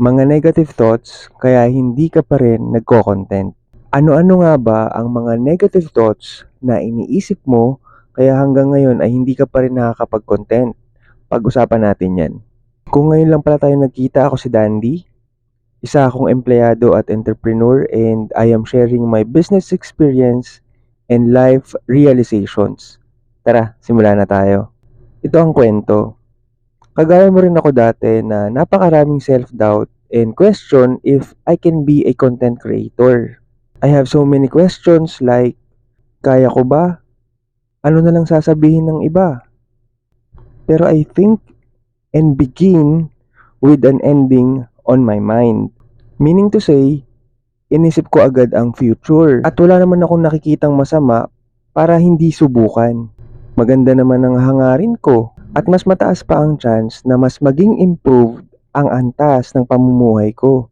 mga negative thoughts kaya hindi ka pa rin nagko-content. Ano-ano nga ba ang mga negative thoughts na iniisip mo kaya hanggang ngayon ay hindi ka pa rin nakakapag-content? Pag-usapan natin yan. Kung ngayon lang pala tayo nagkita, ako si Dandy. Isa akong empleyado at entrepreneur and I am sharing my business experience and life realizations. Tara, simula na tayo. Ito ang kwento. Kagaya mo rin ako dati na napakaraming self-doubt and question if I can be a content creator. I have so many questions like, kaya ko ba? Ano na lang sasabihin ng iba? Pero I think and begin with an ending on my mind. Meaning to say, inisip ko agad ang future at wala naman akong nakikitang masama para hindi subukan. Maganda naman ang hangarin ko at mas mataas pa ang chance na mas maging improved ang antas ng pamumuhay ko.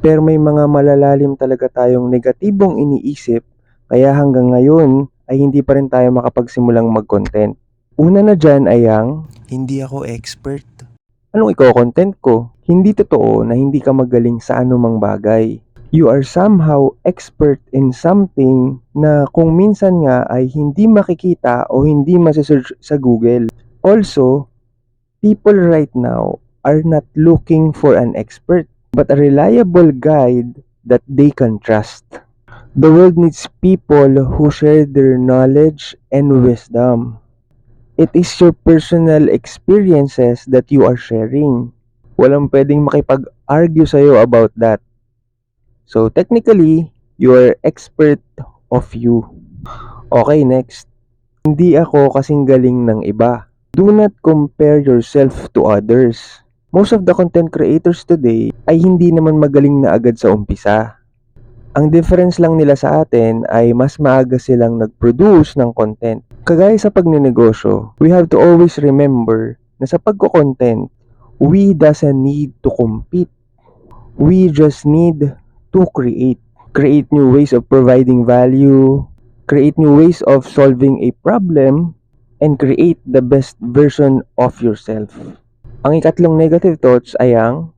Pero may mga malalalim talaga tayong negatibong iniisip kaya hanggang ngayon ay hindi pa rin tayo makapagsimulang mag-content. Una na dyan ay ang Hindi ako expert. Anong iko-content ko? Hindi totoo na hindi ka magaling sa anumang bagay. You are somehow expert in something na kung minsan nga ay hindi makikita o hindi masisearch sa Google. Also, people right now are not looking for an expert but a reliable guide that they can trust. The world needs people who share their knowledge and wisdom. It is your personal experiences that you are sharing. Walang pwedeng makipag-argue sa'yo about that. So, technically, you are expert of you. Okay, next. Hindi ako kasing galing ng iba. Do not compare yourself to others. Most of the content creators today ay hindi naman magaling na agad sa umpisa. Ang difference lang nila sa atin ay mas maaga silang nag-produce ng content. Kagaya sa pagninegosyo, we have to always remember na sa pagko-content, we doesn't need to compete. We just need to create. Create new ways of providing value, create new ways of solving a problem, and create the best version of yourself. Ang ikatlong negative thoughts ay ang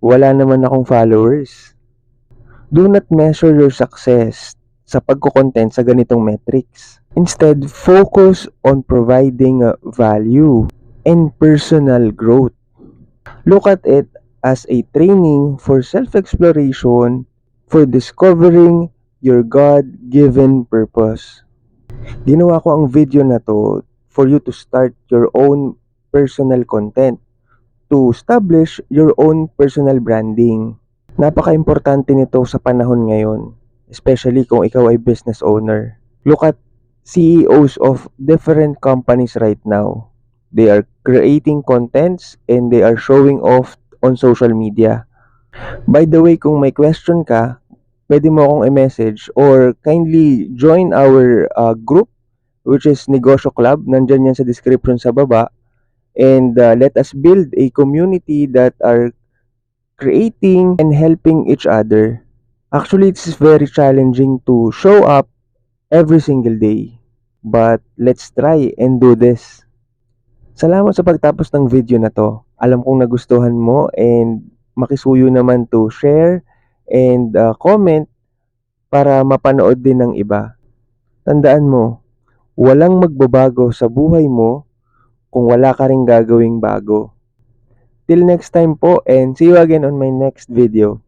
wala naman akong followers. Do not measure your success sa pagko-content sa ganitong metrics. Instead, focus on providing uh, value and personal growth. Look at it as a training for self-exploration for discovering your God-given purpose. Ginawa ko ang video na to for you to start your own personal content, to establish your own personal branding. Napaka-importante nito sa panahon ngayon, especially kung ikaw ay business owner. Look at CEOs of different companies right now. They are creating contents and they are showing off on social media. By the way, kung may question ka, pwede mo akong i-message or kindly join our uh, group which is Negosyo Club. Nandyan yan sa description sa baba. And uh, let us build a community that are creating and helping each other. Actually, it's very challenging to show up every single day. But let's try and do this. Salamat sa pagtapos ng video na to. Alam kong nagustuhan mo and makisuyo naman to share and uh, comment para mapanood din ng iba. Tandaan mo, walang magbabago sa buhay mo kung wala ka ring gagawing bago. Till next time po and see you again on my next video.